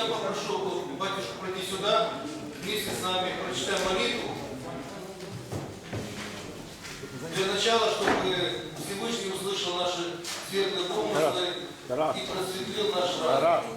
я попрошу батюшку пройти сюда, вместе с нами прочитаем молитву. Для начала, чтобы Всевышний услышал наши светлые помыслы и просветлил наш разум.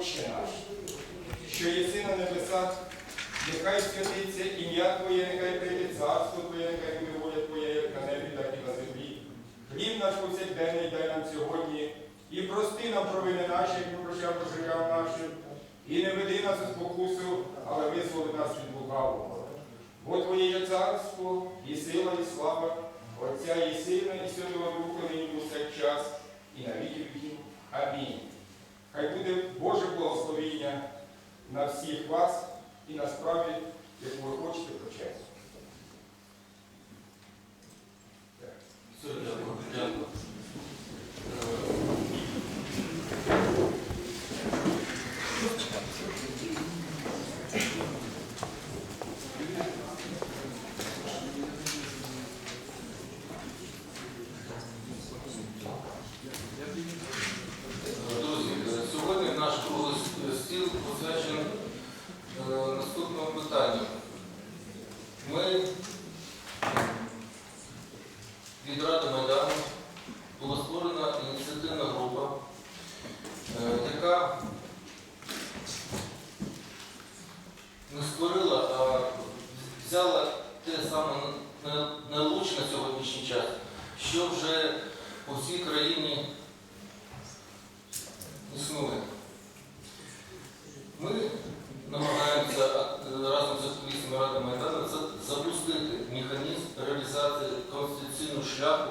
Отче наш, що єси на небесах, нехай святиться ім'я Твоє, нехай прийде царство Твоє, нехай буде воля Твоя, як на небі, так і на землі. Хліб наш повсякденний дай нам сьогодні, і прости нам провини наші, як ми прощаємо життям нашим, і не веди нас у спокусу, але визволи нас від лукавого. Бо Твоє є царство, і сила, і слава, Отця і Сина, і Святого Духа, нині повсякчас, і на віки віків. Амінь. Хай буде Боже благословіння на всіх вас і на справі, яку ви хочете почати. Все, дякую. Дякую. Друзі, е, сьогодні наш круглий стіл посвячений е, наступному питанню. Ми від Ради Майдану була створена ініціативна група, е, яка не створила, а взяла те саме на- найлучше на сьогоднішній час, що вже по всій країні існує. Ми намагаємося а, разом з активістами Ради Майдану за- запустити механізм реалізації конституційного шляху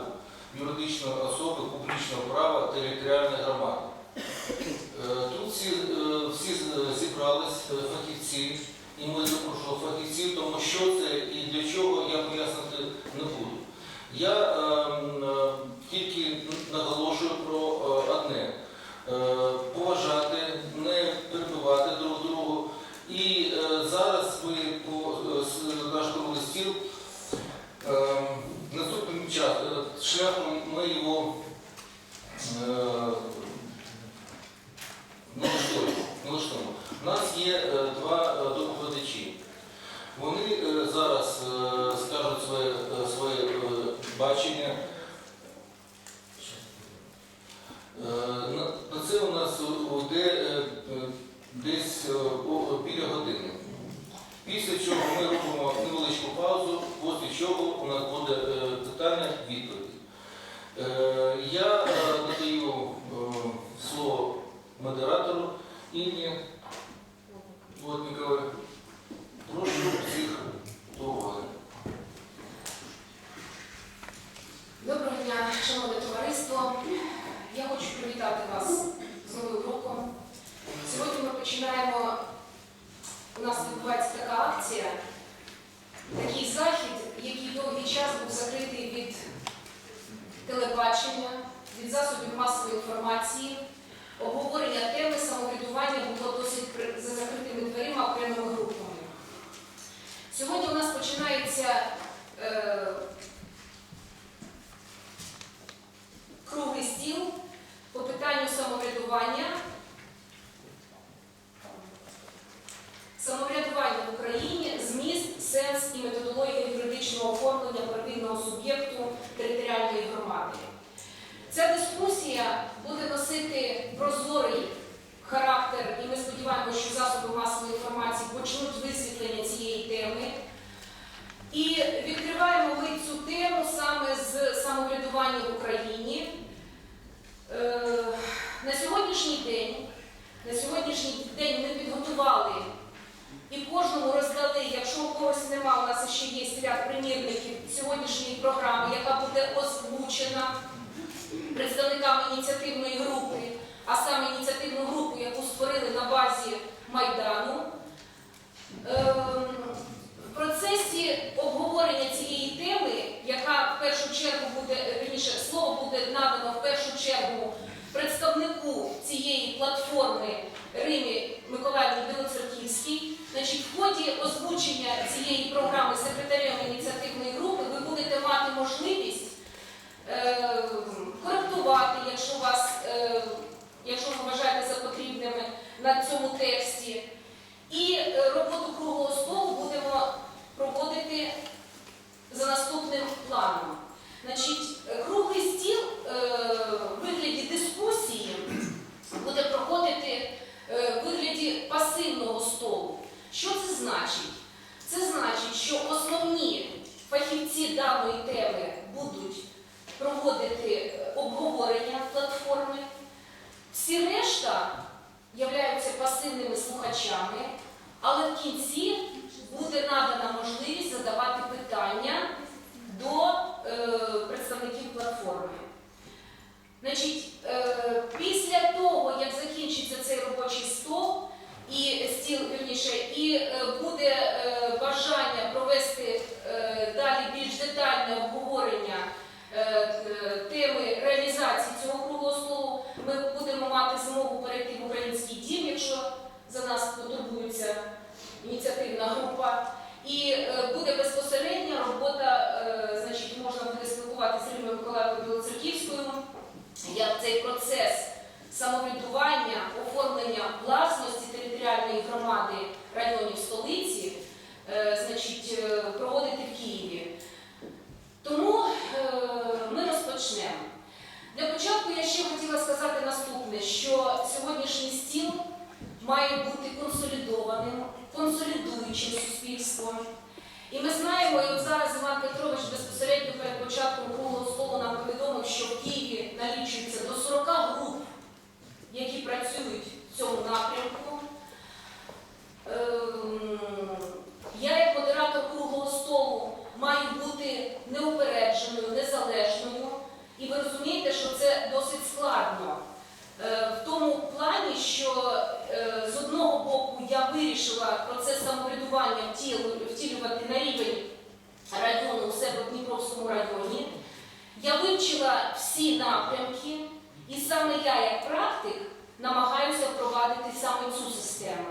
юридичної особи публічного права територіальної громади. Е, Тут всі, е, всі зібрались е, фахівці, і ми запрошували фахівців, тому що це і для чого я пояснити не буду. Я е, е, тільки наголошую про е, одне. Е, поважати, не перебивати друг другу. І е, зараз ми по е, с- наш круглий стіл е, наступним час, е, шляхом ми його е, налаштуємо. налаштуємо. У нас є е, два е, доповідачі. Вони е, зараз е, скажуть своє, е, своє е, бачення. Е, На на це у нас йде е, е, десь е, о- біля години. Після чого ми робимо невеличку паузу, після чого у нас буде е, питання відповіді. Сьогодні у нас починається е, круглий стіл по питанню самоврядування. Самоврядування в Україні, зміст, сенс і методологія юридичного оформлення первинного суб'єкту територіальної громади. Ця дискусія буде носити прозорий характер, і ми сподіваємося, що засоби масової інформації почнуть висвітлення цієї. І відкриваємо ми цю тему саме з самоврядування в Україні. сьогоднішній день, на сьогоднішній день ми підготували і кожному роздали, якщо у когось нема, у нас ще є ряд примірників сьогоднішньої програми, яка буде озвучена представниками ініціативної групи, а саме ініціативну групу, яку створили на базі Майдану. Ем, В процесі обговорення цієї теми, яка в першу чергу буде, е, вірніше, слово буде надано в першу чергу представнику цієї платформи Римі Миколаївні Білоцерківській, значить, в ході озвучення цієї програми секретарем ініціативної групи ви будете мати можливість е, коректувати, якщо вас, е, якщо ви вважаєте за потрібними на цьому тексті. І е, роботу круглого столу будемо проводити за наступним планом. Значить, е, круглий стіл е, в вигляді дискусії буде проходити пасивного столу. Що це значить? Це значить, що основні фахівці даної теми будуть проводити е, обговорення платформи. Всі решта являються пасивними слухачами, але в кінці буде надана можливість задавати питання до е, представників платформи. Значить, е, після того, як закінчиться цей робочий стол і стіл, вірніше, і е, буде е, бажання провести е, далі більш детальне обговорення е, е, теми реалізації цього круглого столу, ми будемо мати змогу перейти в український дім, якщо за нас потурбується ініціативна група. І е, буде безпосередня робота, е, значить, можна буде спілкуватися з Римою Миколаївною Білоцерківською, як цей процес самоврядування, оформлення власності територіальної громади районів столиці, е, значить, е, проводити в Києві. Тому е, ми розпочнемо. Для початку я ще хотіла сказати наступне, що сьогоднішній стіл має бути консолідованим, консолідуючим суспільством. І ми знаємо, і от зараз Іван Петрович безпосередньо перед початком круглого столу нам повідомив, що в Києві налічується до 40 груп, які працюють в цьому напрямку. Ем, Я, як модератор круглого столу, маю бути неупередженою, незалежною. І ви розумієте, що це досить складно. Е, В тому плані, що е, з одного боку я вирішила процес самоврядування втілювати на рівень району у себе в Дніпровському районі. Я вивчила всі напрямки, і саме я, як практик, намагаюся впровадити саме цю систему.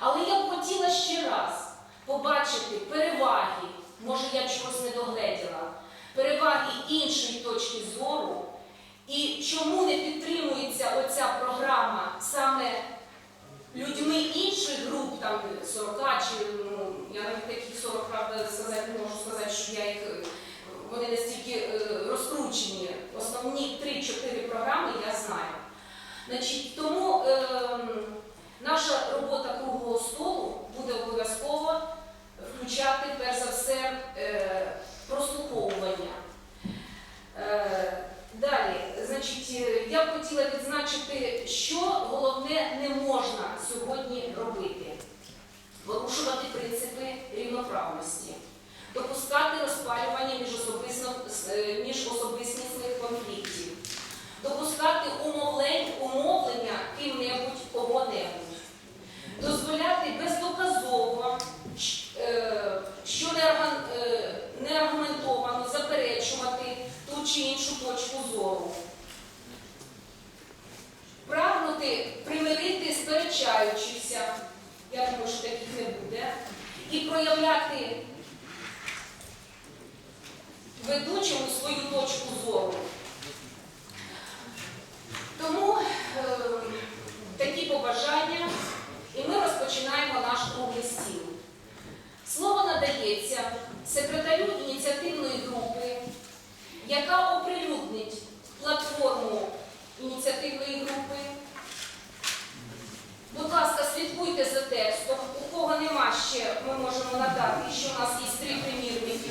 Але я б хотіла ще раз побачити переваги, може я чогось не догледіла, переваги іншої точки зору, і чому не підтримується оця програма саме людьми інших груп, там 40 чи ну, я навіть таких 40, правда, сказати можу сказати, що я їх е, вони настільки е, розкручені. Основні 3-4 програми я знаю. Значить, тому ем, наша робота круглого столу буде обов'язково включати перш за все е, прослуховування. Е, Далі, значить, е, я б хотіла відзначити, що головне не принципи рівноправності, допускати розпалювання міжособисно- е, конфліктів, допускати умовлення ким-небудь кого-небудь, дозволяти бездоказово, е, що не арган- е, неаргументовано заперечувати ту чи іншу точку зору. Прагнути примирити сперечаючихся, я думаю, що таких не буде, і проявляти ведучому свою точку зору. ще ми можемо надати, що у нас є три примірники.